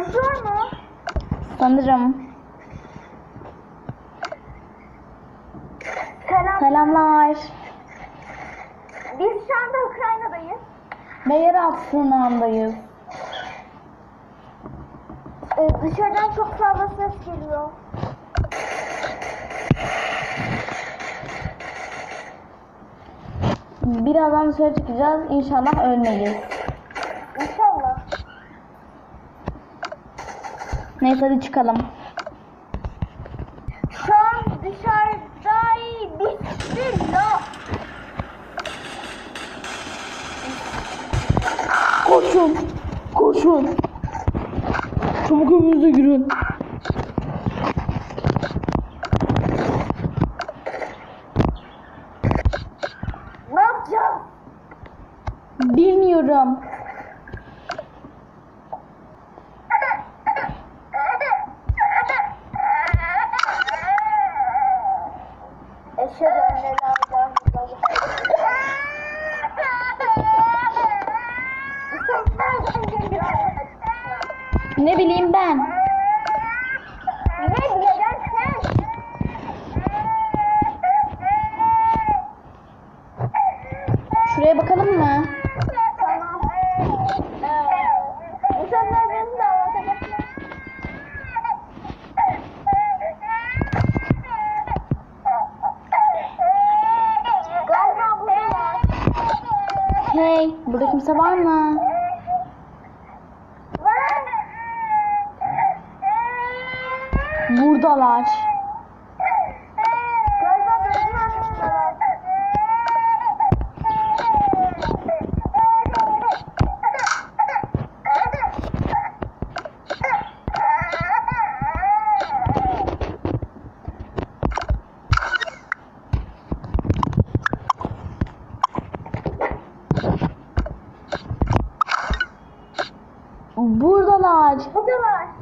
Konuşuyor mu? Sanırım. Selam. Selamlar. Biz şu anda Ukrayna'dayız. Ve yeraltı sığınağındayız. Ee, dışarıdan çok fazla ses geliyor. Birazdan dışarı çıkacağız. İnşallah ölmeyiz. İnşallah. Neyse hadi çıkalım. Şu an dışarıda Bismillah. Koşun. Koşun. Çabuk evinize girin. Ne yapacağız? Bilmiyorum. Ne bileyim ben. Şuraya bakalım mı? Hey, burada kimse var mı? Buradalar. Buradalar. Buradalar.